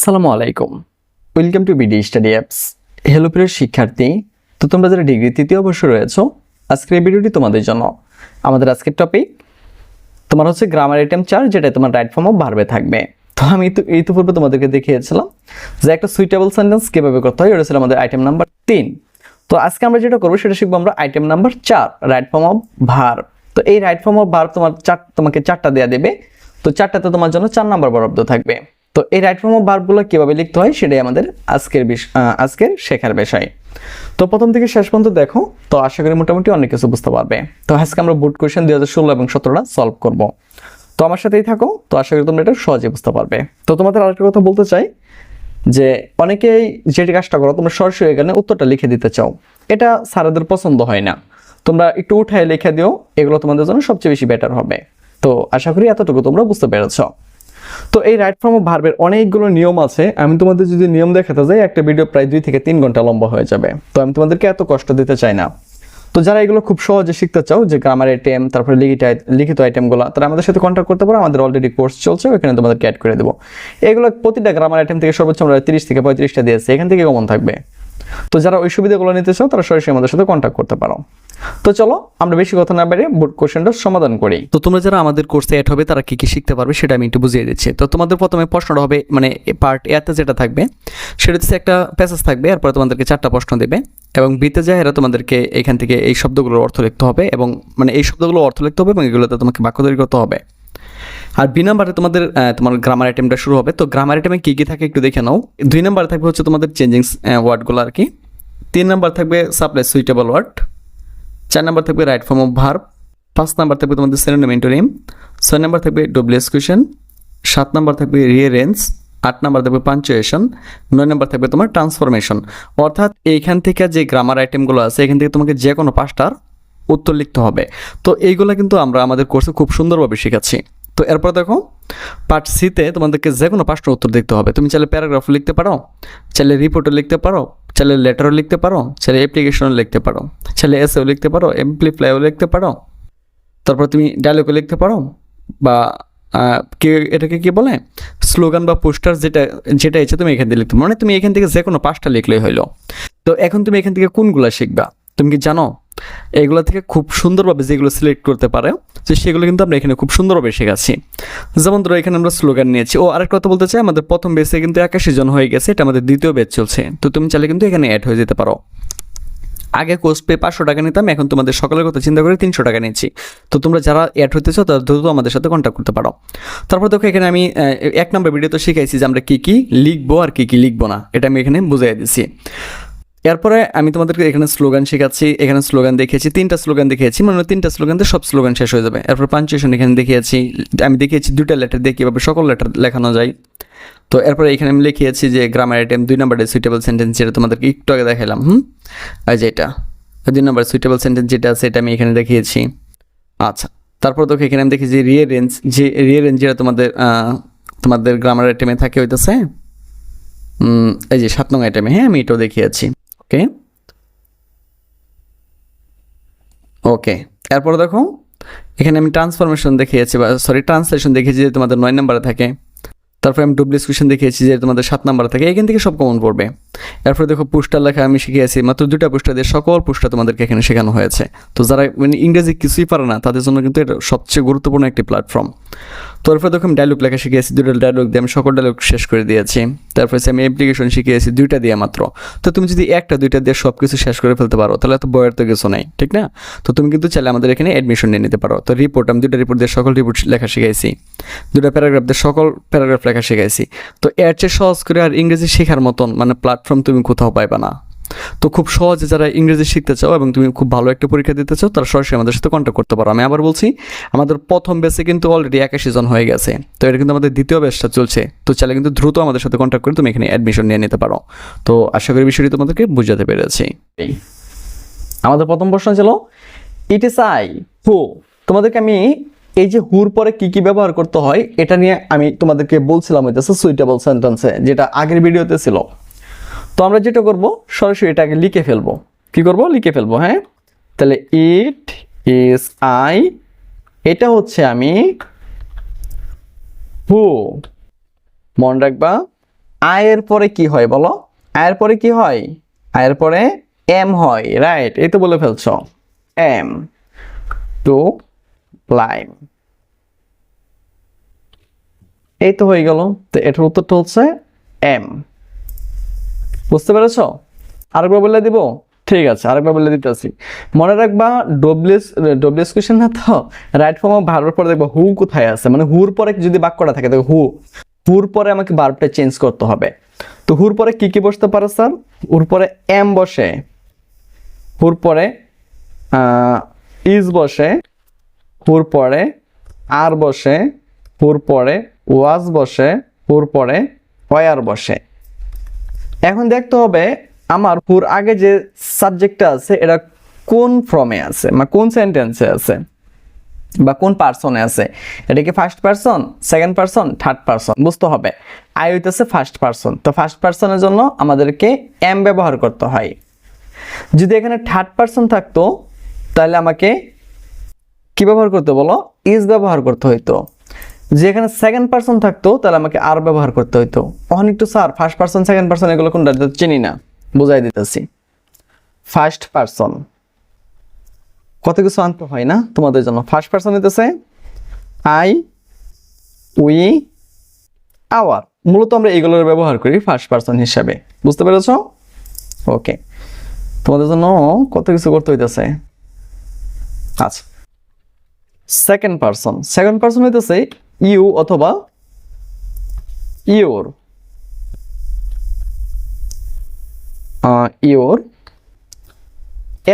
আসসালামু আলাইকুম। Welcome to BD study apps hello প্রিয় শিক্ষার্থী। তো তোমরা যারা ডিগ্রি তৃতীয় বর্ষ রয়েছো, আজকের এই ভিডিওটি তোমাদের জন্য। আমাদের আজকের টপিক তোমার হচ্ছে গ্রামার আইটেম চার যেটা তোমার রাইট ফর্ম অফ থাকবে। তো আমি তো এই তো পূর্বে তোমাদেরকে দেখিয়েছিলাম যে একটা সুইটেবল সেন্টেন্স কীভাবে করতে হয় ওটা ছিল আমাদের আইটেম নাম্বার তিন। তো আজকে আমরা যেটা করব, সেটা শিখব আমরা আইটেম নাম্বার চার রাইট ফর্ম অফ ভার তো এই রাইট ফর্ম অফ ভার তোমার চার তোমাকে চারটা দেয়া দেবে। তো চারটাতে তোমার জন্য চার নাম্বার বরাদ্দ থাকবে। তো এই রাইট ফর্ম অফ কীভাবে লিখতে হয় সেটাই আমাদের আজকের আজকের শেখার বিষয়। তো প্রথম থেকে শেষ পর্যন্ত দেখো, তো আশা করি মোটামুটি অনেক কিছু বুঝতে পারবে। তো আজকে আমরা বুট কোয়েশ্চেন দুই হাজার ষোলো এবং সতেরোটা সলভ করব। তো আমার সাথেই থাকো, তো আশা করি তোমরা এটা সহজে বুঝতে পারবে। তো তোমাদের আরেকটা কথা বলতে চাই, যে অনেকেই যেটি কাজটা করো, তোমরা সরাসরি এখানে উত্তরটা লিখে দিতে চাও। এটা স্যারেদের পছন্দ হয় না। তোমরা একটু উঠায় লিখে দিও, এগুলো তোমাদের জন্য সবচেয়ে বেশি বেটার হবে। তো আশা করি এতটুকু তোমরা বুঝতে পেরেছ। তো এই রাইট ফর্ম অফ ভার্বের অনেকগুলো নিয়ম আছে। আমি তোমাদের যদি নিয়ম দেখাতে যাই, একটা ভিডিও প্রায় দুই থেকে তিন ঘণ্টা লম্বা হয়ে যাবে। তো আমি তোমাদেরকে এত কষ্ট দিতে চাই না। তো যারা এগুলো খুব সহজে শিখতে চাও, যে গ্রামার আইটেম তারপরে লিখিত লিখিত আইটেমগুলো তারা আমাদের সাথে কন্ট্যাক্ট করতে পারো। আমাদের অলরেডি কোর্স চলছে ওখানে তোমাদেরকে অ্যাড করে দেবো। এগুলো প্রতিটা গ্রামার আইটেম থেকে সর্বোচ্চ আমরা তিরিশ থেকে পঁয়ত্রিশটা দিয়েছি। এখান থেকে কমন থাকবে। তো যারা ওই সুবিধাগুলো নিতে চাও, তারা সরাসরি আমাদের সাথে কন্ট্যাক্ট করতে পারো। তো চলো, আমরা বেশি কথা না বাইরে বোর্ড কোশ্চেনটা সমাধান করি। তো তোমরা যারা আমাদের কোর্সে অ্যাড হবে, তারা কি কি শিখতে পারবে সেটা আমি একটু বুঝিয়ে দিচ্ছি। তো তোমাদের প্রথমে প্রশ্নটা হবে মানে পার্ট এতে যেটা থাকবে, সেটা হচ্ছে একটা প্যাসেজ থাকবে, এরপরে তোমাদেরকে চারটা প্রশ্ন দেবে। এবং বিতে যায় এরা তোমাদেরকে এখান থেকে এই শব্দগুলোর অর্থ লিখতে হবে এবং মানে এই শব্দগুলো অর্থ লিখতে হবে এবং এগুলোতে তোমাকে বাক্য তৈরি করতে হবে। আর বি নাম্বারে তোমাদের তোমার গ্রামার আইটেমটা শুরু হবে। তো গ্রামার আইটেমে কী কী থাকে একটু দেখে নাও। দুই নাম্বারে থাকবে হচ্ছে তোমাদের চেঞ্জিং ওয়ার্ডগুলো আর কি। তিন নাম্বার থাকবে সাপ্লাই সুইটেবল ওয়ার্ড চার নাম্বার থাকবে রাইট ফর্ম অফ ভার্ব পাঁচ নাম্বার থাকবে তোমাদের সেরেনাম ইন্টোরিম ছয় নাম্বার থাকবে ডব্লিউএস কুয়েশন সাত নাম্বার থাকবে রিয়ারেন্স আট নাম্বার থাকবে পাঞ্চুয়েশন নয় নাম্বার থাকবে তোমার ট্রান্সফরমেশন অর্থাৎ এইখান থেকে যে গ্রামার আইটেমগুলো আছে, এখান থেকে তোমাকে যে কোনো পাঁচটার উত্তর লিখতে হবে। তো এইগুলো কিন্তু আমরা আমাদের কোর্সে খুব সুন্দরভাবে শিখাচ্ছি। তো এরপর দেখো পার্ট সিতে তোমাদেরকে যে কোনো পাঁচটার উত্তর দেখতে হবে। তুমি চাইলে প্যারাগ্রাফ লিখতে পারো, চাইলে রিপোর্টও লিখতে পারো, চাইলে লেটারও লিখতে পারো, চাইলে অ্যাপ্লিকেশনও লিখতে পারো, চাইলে এসেও লিখতে পারো এমপ্লিফ্লাইও লিখতে পারো। তারপর তুমি ডায়লগও লিখতে পারো বা কে এটাকে কি বলে? স্লোগান বা পোস্টার যেটা যেটা এসে তুমি এখান থেকে লিখতে। মানে তুমি এখান থেকে যে কোনো পাঁচটা লিখলেই হইল। তো এখন তুমি এখান থেকে কোনগুলো শিখবা? তুমি কি জানো? এগুলো থেকে খুব সুন্দরভাবে যেগুলো সিলেক্ট করতে পারে যে সেগুলো কিন্তু আমরা এখানে খুব সুন্দরভাবে শেখাচ্ছি যেমন ধরো এখানে আমরা স্লোগান নিয়েছি। ও আরেক কথা বলতে চাই, আমাদের প্রথম বেসে কিন্তু একাশি জন হয়ে গেছে, এটা আমাদের দ্বিতীয় বেচ চলছে। তো তুমি চাইলে কিন্তু এখানে অ্যাড হয়ে যেতে পারো। আগে কোর্স পে পাঁচশো টাকা নিতাম, এখন তোমাদের সকলের কথা চিন্তা করে তিনশো টাকা নিচ্ছি। তো তোমরা যারা অ্যাড হতে চাও, তারা দ্রুত আমাদের সাথে কন্ট্যাক্ট করতে পারো। তারপর দেখো, এখানে আমি এক নম্বর ভিডিওতে শিখাইছি যে আমরা কী কী লিখব আর কী কী লিখব না। এটা আমি এখানে বুঝাই দিচ্ছি এরপরে আমি তোমাদেরকে এখানে স্লোগান শেখাচ্ছি, এখানে স্লোগান দেখিয়েছি, তিনটা স্লোগান দেখিয়েছি মানে তিনটা স্লোগান দিয়ে সব স্লোগান শেষ হয়ে যাবে। এরপর পাঞ্চুয়েশন এখানে দেখিয়েছি, আমি দেখিয়েছি দুটা লেটার দিয়ে কীভাবে সকল লেটার লেখানো যায়। তো এরপরে এখানে আমি লিখিয়েছি যে গ্রামার আইটেম দুই নম্বরের সুইটেবল সেন্টেন্স যেটা তোমাদেরকে একটু আগে দেখালাম হুম? আর যেটা দুই নম্বর সুইটেবল সেন্টেন্স যেটা আছে, এটা আমি এখানে দেখিয়েছি। আচ্ছা তারপর তোকে এখানে আমি দেখি যে রিয়ে রেঞ্জ যে রিয়ে রেঞ্জ যেটা তোমাদের তোমাদের গ্রামার আইটেমে থাকে, হইতেছে? এই যে সাত নং আইটেমে হ্যাঁ আমি এটাও দেখিয়েছি। ওকে? ওকে, এরপর দেখো, এখানে আমি ট্রান্সফরমেশন দেখিয়েছি বা সরি ট্রান্সলেশন দেখিয়েছি যে তোমাদের নয় নম্বরে থাকে। তারপরে আমি ডুপ্লিস কোয়েশন দেখিয়েছি যে তোমাদের সাত নম্বরে থাকে। এখান থেকে সব কমন পড়বে। এরপর দেখো পুস্টার লেখা আমি শিখিয়েছি, মাত্র দুটা পুস্টার দিয়ে সকল পুস্টার তোমাদেরকে এখানে শেখানো হয়েছে। তো যারা মানে ইংরেজি কিছুই পারে না, তাদের জন্য কিন্তু এটা সবচেয়ে গুরুত্বপূর্ণ একটি প্ল্যাটফর্ম তো এরপর দেখো আমি ডায়লগ লেখা শিখিয়েছি দুটো ডায়লগ দিয়ে আমি সকল ডায়লগ শেষ করে দিয়েছি। তারপর হচ্ছে আমি অ্যাপ্লিকেশন শিখিয়েছি, দুইটা দিয়ে মাত্র। তো তুমি যদি একটা, দুইটা দিয়ে সব কিছু শেষ করে ফেলতে পারো, তাহলে তো বয়ের তো কিছু নাই, ঠিক না? তো তুমি কিন্তু চাইলে আমাদের এখানে অ্যাডমিশন নিয়ে নিতে পারো। তো রিপোর্ট আমি দুটা রিপোর্ট দিয়ে সকল রিপোর্ট লেখা শিখাইছি। দুটা প্যারাগ্রাফ দিয়ে সকল প্যারাগ্রাফ লেখা শিখাইছি। তো এর চেয়ে সহজ করে আর ইংরেজি শেখার মতন মানে প্ল্যাটফর্ম তুমি কোথাও পাইবা না। তো খুব সহজে যারা ইংরেজি শিখতে চাও এবং তুমি খুব ভালো একটা পরীক্ষা দিতে চাও, তারা সরাসরি আমাদের সাথে কন্ট্যাক্ট করতে পারো। আমি আবার বলছি, আমাদের প্রথম বেসে কিন্তু অলরেডি একাশি জন হয়ে গেছে। তো এটা কিন্তু আমাদের দ্বিতীয় বেসটা চলছে। তো চাইলে কিন্তু দ্রুত আমাদের সাথে কন্ট্যাক্ট করে তুমি এখানে অ্যাডমিশন নিয়ে নিতে পারো। তো আশা করি বিষয়টি তোমাদেরকে বুঝাতে পেরেছি। আমাদের প্রথম প্রশ্ন ছিল ইট ইস আই হু তোমাদেরকে আমি এই যে হুর পরে কি কি ব্যবহার করতে হয়, এটা নিয়ে আমি তোমাদেরকে বলছিলাম সুইটেবল সেন্টেন্সে যেটা আগের ভিডিওতে ছিল। তো আমরা যেটা করব, সরাসরি এটাকে লিখে ফেলব। কি করব? লিখে ফেলব হ্যাঁ? তাহলে ইট ইজ আই এটা হচ্ছে আমি হু মনে রাখবা। আয়ের পরে কি হয় বলো? আয়ের পরে কি হয়? আয়ের পরে এম হয় রাইট এই তো বলে ফেলছ। এম টু ক্লাইম এই তো হয়ে গেল। তো এটার উত্তরটা হচ্ছে এম বুঝতে পেরেছ? আরেকবার বলে দিব? ঠিক আছে, আরেকবার বলে দিতেছি। মনে রাখবা ডব্লিউএস ডব্লিউএস কোয়েশ্চেন না তো রাইট ফর্ম অফ ভার্বের পরে দেখবা হু কোথায় আছে। মানে হুর পরে যদি বাক্যটা থাকে দেখো হু হুর পরে আমাকে ভার্বটা চেঞ্জ করতে হবে। তো হুর পরে কি কি বসতে পারে স্যার হুর পরে এম বসে হুর পরে ইজ বসে হুর পরে আর বসে হুর পরে ওয়াজ বসে হুর পরে ওয়ার বসে। এখন দেখতে হবে আমার হুর আগে যে সাবজেক্টটা আছে, এটা কোন ফর্মে আছে বা কোন সেন্টেন্সে আছে বা কোন পার্সনে আছে? এটা কি first person second person third person বুঝতে হবে। আই হইতেছে ফার্স্ট পার্সন তো ফার্স্ট পার্সনের জন্য আমাদেরকে এম ব্যবহার করতে হয়। যদি এখানে থার্ড পার্সন থাকতো, তাহলে আমাকে কি ব্যবহার করতে বলো? ইজ ব্যবহার করতে হইতো। যে এখানে সেকেন্ড পার্সন থাকতো, তাহলে আমাকে আর ব্যবহার করতে হইতো। তখন একটু, sir first person second person এগুলো কোনটা? চিনি না। বুঝাই দিতেছি। ফার্স্ট পার্সন কত কিছু আনতে হয় না তোমাদের জন্য। ফার্স্ট পার্সন হইতেছে আই উই আওয়ার মূলত আমরা এগুলোর ব্যবহার করি ফার্স্ট পার্সন হিসাবে। বুঝতে পেরেছ? ওকে তোমাদের জন্য কত কিছু করতে হইতেছে? আচ্ছা। সেকেন্ড পার্সন সেকেন্ড পার্সন হইতেছে ইউ অথবা ইওর ইওর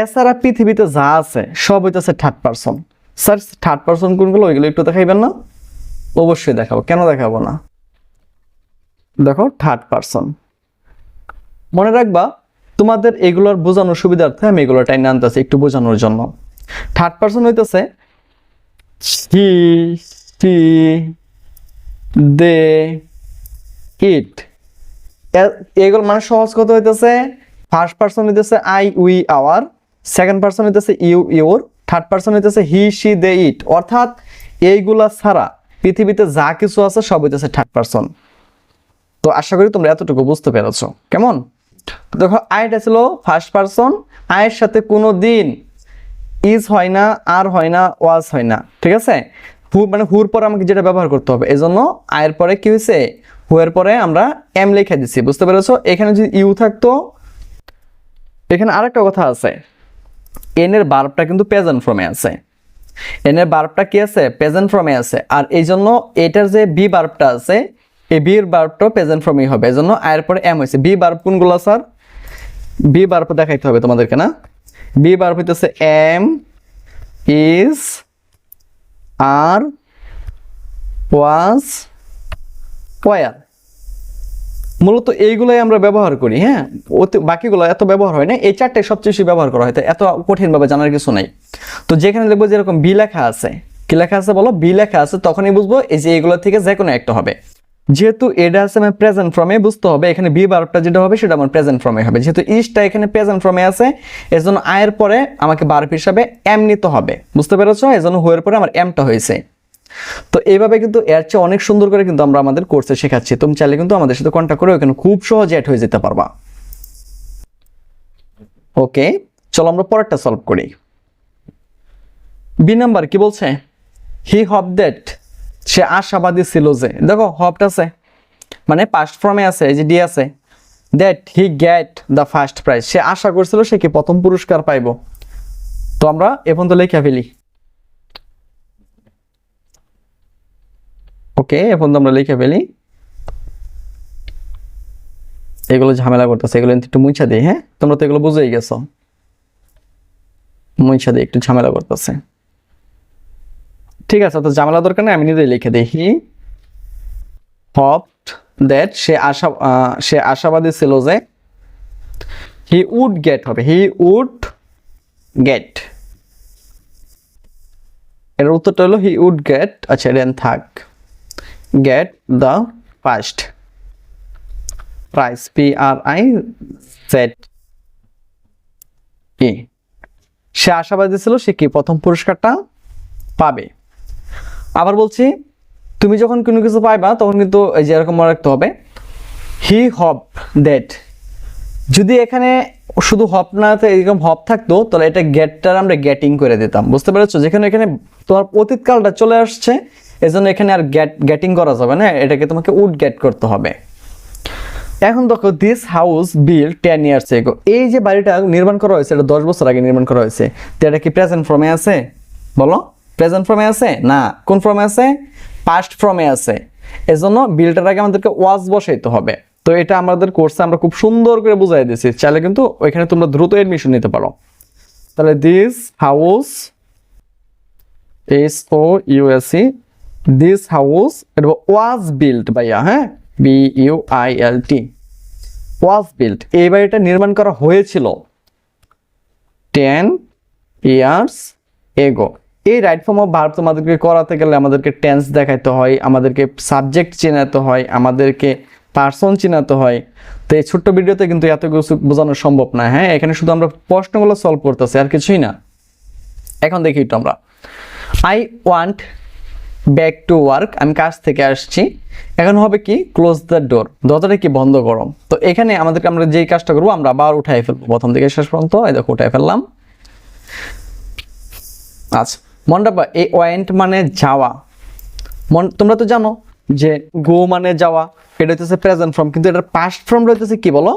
এছাড়া পৃথিবীতে যা আছে, সব হইতেছে third person sir third person কোনগুলো, ওইগুলো একটু দেখাইবেন না? অবশ্যই দেখাবো। কেন দেখাবো না? দেখো থার্ড পার্সন মনে রাখবা, তোমাদের এগুলোর বোঝানোর সুবিধার্থে আমি এগুলো টাইনে আনতেছি একটু বোঝানোর জন্য। থার্ড পার্সন হইতেছে সি দে ইট। এগুলো মানে সহজ কথা হইতেছে ফার্স্ট পার্সন হইতেছে I we our second person হইতেছে ইউ ইউর থার্ড পার্সন হইতেছে হি সি দে ইট অর্থাৎ এইগুলা ছাড়া পৃথিবীতে যা কিছু আছে সব হইতেছে থার্ড পার্সন তো আশা করি তোমরা এতটুকু বুঝতে পেরেছ। কেমন? দেখো আইটা ছিল ফার্স্ট পার্সন আয়ের সাথে কোনো দিন ইজ হয় না আর হয় না ওয়াজ হয় না। ঠিক আছে? হু মানে হুর পরে আমাকে যেটা ব্যবহার করতে হবে এই জন্য আয়ের পরে কি হয়েছে? হুয়ের পরে আমরা এম লিখে দিচ্ছি বুঝতে পেরেছ? এখানে যদি ইউ থাকতো, এখানে আরেকটা কথা আছে, এন এর বার্বটা কিন্তু প্রেজেন্ট ফর্মে আছে। এন এর বার্বটা কি আছে? প্রেজেন্ট ফর্মে আছে, আর এই জন্য এটার যে বি বার্বটা আছে, এই বি এর বার্বটাও প্রেজেন্ট ফর্মেই হবে এই জন্য আয়ের পরে এম হয়েছে। বি বার্ব কোনগুলো, স্যার? বি বার্ব দেখাইতে হবে তোমাদেরকে, না? বি বার্ব হইতেছে am is are was were. মূলত এইগুলোই আমরা ব্যবহার করি হ্যাঁ? ওতে বাকিগুলো এত ব্যবহার হয় না। এই চারটে সবচেয়ে বেশি ব্যবহার করা হয় এত কঠিনভাবে জানার কিছু নাই। তো যেখানে দেখব যেরকম বি লেখা আছে, কি লেখা আছে বলো? বি লেখা আছে, তখনই বুঝব এই যে এগুলো থেকে যে কোনো একটা হবে। যেহেতু এটা আছে আমার প্রেজেন্ট ফর্মে বুঝতে হবে, এখানে বি বার্বটা যেটা হবে সেটা আমার প্রেজেন্ট ফর্মে হবে। যেহেতু ইস্টটা এখানে প্রেজেন্ট ফর্মে আছে এর জন্য আয়ের পরে আমাকে বার্ব হিসাবে এম নিতে হবে। বুঝতে পেরেছ? এই জন্য হয়ের পরে আমার এমটা হয়েছে। তো এইভাবে কিন্তু এর চেয়ে অনেক সুন্দর করে কিন্তু আমরা আমাদের কোর্সে শেখাচ্ছি। তুমি চাইলে কিন্তু আমাদের সাথে কন্ট্যাক্ট করে ওখানে খুব সহজে অ্যাড হয়ে যেতে পারবা। ওকে, চলো আমরা পরেরটা সলভ করি। বি নাম্বার কি বলছে? হি হব দ্যাট সে আশাবাদী ছিল যে, দেখো হবটা আছে। মানে পাস্ট ফর্মে আছে, এই যে ডি আছে। That he get the first prize সে আশা করছিল সে কি প্রথম পুরস্কার পাইব। তো আমরা এখন তো লেখা ফেলি। ওকে এখন তো আমরা লিখে ফেলি। এগুলো ঝামেলা করতেছে, এগুলো একটু মুছা দিই হ্যাঁ? তোমরা তো এগুলো বুঝেই গেছো। মুছা দিই একটু ঝামেলা করতেছে। ঠিক আছে তো ঝামেলা দরকার নেই, আমি নিজেই লিখে দিই হি দ্যাট সে আশা সে আশাবাদী ছিল যে হি উড গেট হবে। হি উড গেটের উত্তরটা হলো হি উড গেট আচ্ছা রেন থাক। Get the first prize P R I Z E সে আশাবাদী ছিল, সে কি প্রথম পুরস্কারটা পাবে? আবার বলছি, তুমি যখন কোনো কিছু পাইবা, তখন কিন্তু এই যে এরকম মনে রাখতে হবে হি হপ দ্যাট যদি এখানে শুধু হপ না এরকম হপ থাকতো, তাহলে এটা গেটটার আমরা গেটিং করে দিতাম, বুঝতে পেরেছ? যেখানে এখানে তোমার অতীতকালটা চলে আসছে, এজন্য এখানে আর গেট গেটিং করা যাবে না, এটাকে তোমাকে উড গেট করতে হবে। এখন দেখো this house built ten years ago এই যে বাড়িটা নির্মাণ করা হয়েছে, এটা দশ বছর আগে নির্মাণ করা হয়েছে, তো এটা কি প্রেজেন্ট ফর্মে আছে? বলো। প্রেজেন্ট ফর্মে আছে? না। কোন ফর্মে আছে? পাস্ট ফর্মে আছে। এজন্য বিলটার আগে আমাদেরকে ওয়াজ বসাইতে হবে। তো এটা আমাদের কোর্সে আমরা খুব সুন্দর করে বুঝাই দিয়েছি। চাইলে কিন্তু ওইখানে তোমরা দ্রুত এডমিশন নিতে পারো। তাহলে this house S O U S E this house এটা ওয়াজ বিল্ড ভাইয়া হ্যাঁ? B U I L T was build এই বাড়িটা নির্মাণ করা হয়েছিল টেন ইয়ার্স এগো এই রাইট ফর্ম অফ ভার্ব তোমাদেরকে করাতে গেলে আমাদেরকে টেন্স দেখাইতে হয়, আমাদেরকে সাবজেক্ট চেনাতে হয়, আমাদেরকে পার্সন চেনাতে হয়। তো এই ছোট্ট ভিডিওতে কিন্তু এত কিছু বোঝানো সম্ভব না হ্যাঁ? এখানে শুধু আমরা প্রশ্নগুলো সলভ করতেছি, আর কিছুই না। এখন দেখি একটু আমরা। I want back to work আমি কাজ থেকে আসছি। এখন হবে কি? ক্লোজ দ্য ডোর দরজাটা কি বন্ধ করো? তো এখানে আমাদেরকে আমরা যেই কাজটা করব, আমরা আবার উঠাই ফেলব। প্রথম থেকে শেষ পর্যন্ত, এই দেখো, উঠাই ফেললাম। আচ্ছা মন্ডপা এই ওয়েন্ট মানে যাওয়া। মন তোমরা তো জানো যে গো মানে যাওয়া, এটা হচ্ছে প্রেজেন্ট ফর্ম কিন্তু এটার পাস্ট ফর্ম রয়েছে কি বলো?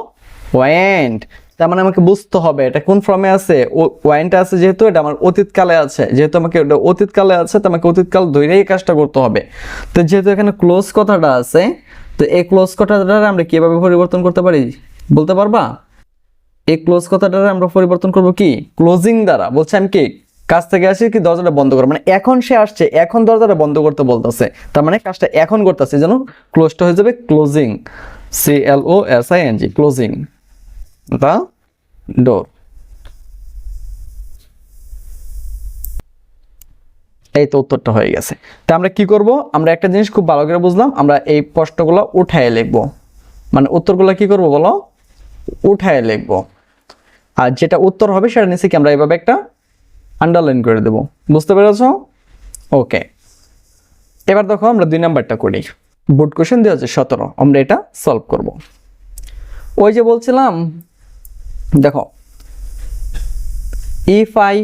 ওয়েন্ট তার মানে আমাকে বুঝতে হবে এটা কোন ফর্মে আছে। ওয়াইনটা আছে যেহেতু এটা আমার অতীতকালে আছে। যেহেতু আমাকে ওটা অতীতকালে আছে, তো আমাকে অতীতকাল ধরেই কাজটা করতে হবে। তো যেহেতু এখানে ক্লোজ কথাটা আছে, তো এই ক্লোজ কথাটা আমরা কীভাবে পরিবর্তন করতে পারি? বলতে পারবা? এই ক্লোজ কথাটা আমরা পরিবর্তন করব কি? ক্লোজিং দ্বারা। বলছে আমি কি? কাজ থেকে আসি কি দরজাটা বন্ধ করো। মানে এখন সে আসছে, এখন দরজাটা বন্ধ করতে বলতেছে। তার মানে কাজটা এখন করতেছে, যেন ক্লোজটা হয়ে যাবে closing C L O S I N G closing the door এই তো উত্তরটা হয়ে গেছে। তা আমরা কি করব? আমরা একটা জিনিস খুব ভালো করে বুঝলাম। আমরা এই প্রশ্নগুলো উঠায় লিখব। মানে উত্তরগুলো কি করব বলো? উঠায় লিখব। আর যেটা উত্তর হবে সেটা নিচে কি আমরা এভাবে একটা আন্ডারলাইন করে দেব। বুঝতে পেরেছ? ওকে এবার দেখো আমরা দুই নাম্বারটা করি। বোর্ড কোশ্চেন দেওয়া হচ্ছে সতেরো। আমরা এটা সলভ করব। ওই যে বলছিলাম, দেখো ইফ আই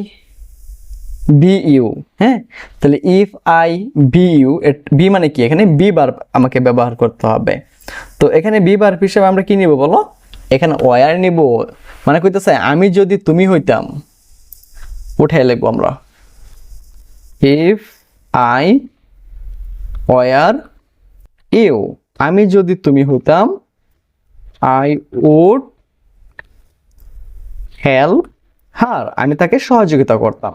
বি ইউ হ্যাঁ? তাহলে if I be you be মানে কি? এখানে বি বার আমাকে ব্যবহার করতে হবে। তো এখানে বি বার হিসেবে আমরা কি নিব বলো? এখানে ওয়ার নিব। মানে কইতেছে, আমি যদি তুমি হইতাম উঠে লিখব আমরা। ইফ আই ওয়ার ইউ আমি যদি তুমি হতাম আই উড হেল্প হার আমি তাকে সহযোগিতা করতাম।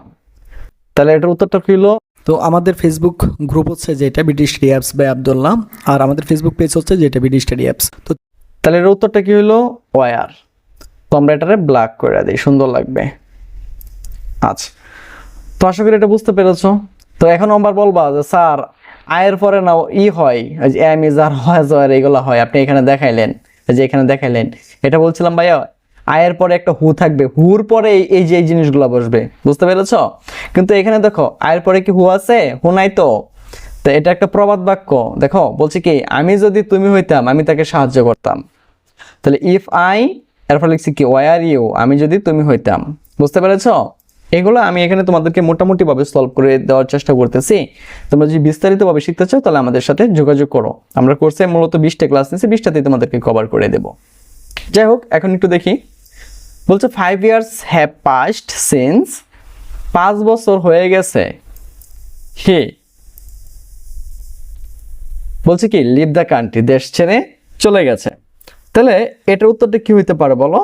তাহলে এটার উত্তরটা কি হলো? তো আমাদের ফেসবুক গ্রুপ হচ্ছে যেটা BD study apps by Abdullah আর আমাদের ফেসবুক পেজ হচ্ছে যেটা বিডি স্টাডি অ্যাপস তো তাহলে এর উত্তরটা কি হলো? ওয়ার তো আমরা এটারে ব্ল্যাক করে দিই সুন্দর লাগবে। আচ্ছা। তো আশা করি এটা বুঝতে পেরেছ। তো এখন আবার বলবা যে, স্যার আয়ের পরে না ই হয় এম ইজ আর হয় এগুলো হয়। আপনি এখানে দেখাইলেন যে এখানে দেখাইলেন। এটা বলছিলাম, ভাইয়া আয়ের পরে একটা হু থাকবে। হুর পরে এই যে, এই জিনিসগুলো বসবে। বুঝতে পেরেছ? কিন্তু এখানে দেখো আয়ের পরে কি হু আছে? হু নাই তো। তো এটা একটা প্রবাদ বাক্য। দেখো, বলছে কি, আমি যদি তুমি হইতাম, আমি তাকে সাহায্য করতাম। তাহলে ইফ আই এরপর লিখছি কি ওয়ার ইউ আমি যদি তুমি হইতাম। বুঝতে পেরেছ? এগুলো আমি এখানে তোমাদেরকে মোটামুটিভাবে সলভ করে দেওয়ার চেষ্টা করতেছি। তোমরা যদি বিস্তারিতভাবে শিখতে চাও, তাহলে আমাদের সাথে যোগাযোগ করো। আমরা কোর্সে মূলত বিশটা ক্লাস নিয়েছি, বিশটাতেই তোমাদেরকে কভার করে দেব। যাই হোক, এখন একটু দেখি। বলছে five years have passed since পাঁচ বছর হয়ে গেছে। হে। বলছে কি লিভ দ্য কান্ট্রি দেশ ছেড়ে চলে গেছে। তাহলে এটার উত্তরটা কি হইতে পারে বলো?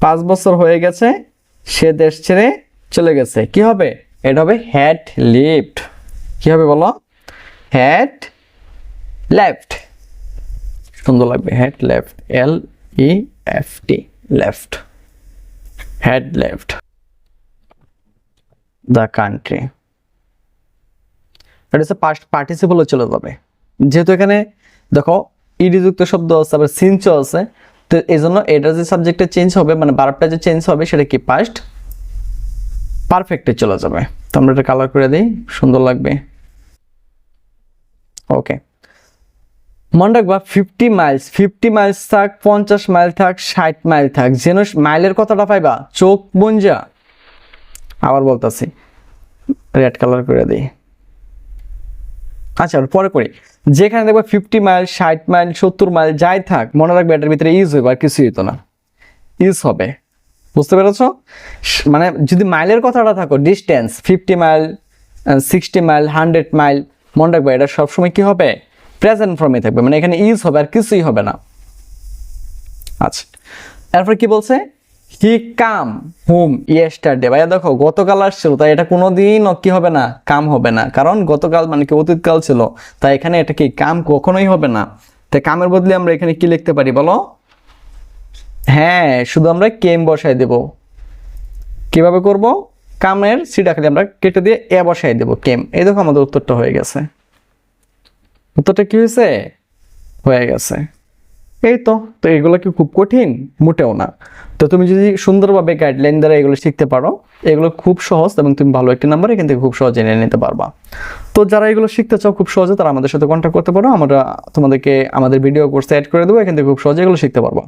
পাঁচ বছর হয়ে গেছে, সে দেশ ছেড়ে চলে গেছে। কি হবে? এটা হবে হ্যাড লিফট কি হবে বলো? হ্যাড লেফট সুন্দর লাগবে। Had left L E F T left had left the country এটা হচ্ছে পার্টিসিপলও চলে যাবে। যেহেতু এখানে দেখো ইডিযুক্ত শব্দ আছে, আবার সিনচও আছে, তো এই জন্য এটা যে সাবজেক্টে চেঞ্জ হবে মানে বারবটা যে চেঞ্জ হবে, সেটা কি পাস্ট পারফেক্টে চলে যাবে। তো আমরা এটা কালার করে দিই, সুন্দর লাগবে। ওকে মনে রাখবা ফিফটি মাইলস ফিফটি মাইলস থাক, পঞ্চাশ মাইল থাক, ষাট মাইল থাক, যেন মাইলের কথাটা পাইবা, চোখ বঞ্জা। আবার বলতাছি রেড কালার করে দিই। আচ্ছা পরে করি। যেখানে দেখবা ফিফটি মাইল ষাট মাইল সত্তর মাইল যাই থাক, মনে রাখবে এটার ভিতরে ইউজ হইবে আর কিছুই হইতো না। ইউজ হবে। বুঝতে পেরেছ? মানে যদি মাইলের কথাটা থাকো distance fifty mile sixty mile hundred mile মনে রাখবে, এটা সবসময় কি হবে? প্রেজেন্ট ফর্মে থাকবে মানে এখানে ইউজ হবে আর কিছুই হবে না। আচ্ছা এরপর কি বলছে? হি কাম হুম ইয়েস্টারডে ভাইয়া দেখো, গতকাল আসছিল, তাই এটা কোনোদিনও কি হবে না কাম হবে না। কারণ গতকাল মানে কি অতীতকাল ছিল, তাই এখানে এটা কি কাম কখনোই হবে না। তাই কামের বদলে আমরা এখানে কি লিখতে পারি বলো? হ্যাঁ শুধু আমরা কেম বসাই দেব। কীভাবে করব? কামের সিটা খালি আমরা কেটে দিয়ে এ বসাই দেব, কেম। এই দেখো আমাদের উত্তরটা হয়ে গেছে। উত্তরটা কি হয়েছে? হয়ে গেছে। এই তো তো এগুলো কি খুব কঠিন? মোটেও না। তো তুমি যদি সুন্দরভাবে গাইডলাইন দ্বারা এগুলো শিখতে পারো, এগুলো খুব সহজ এবং তুমি ভালো একটি নাম্বার এখান থেকে খুব সহজে নিয়ে নিতে পারবা। তো যারা এগুলো শিখতে চাও খুব সহজে তারা আমাদের সাথে কন্ট্যাক্ট করতে পারো, আমরা তোমাদেরকে আমাদের ভিডিও কোর্সে অ্যাড করে দেবো, এখান থেকে খুব সহজে এগুলো শিখতে পারব।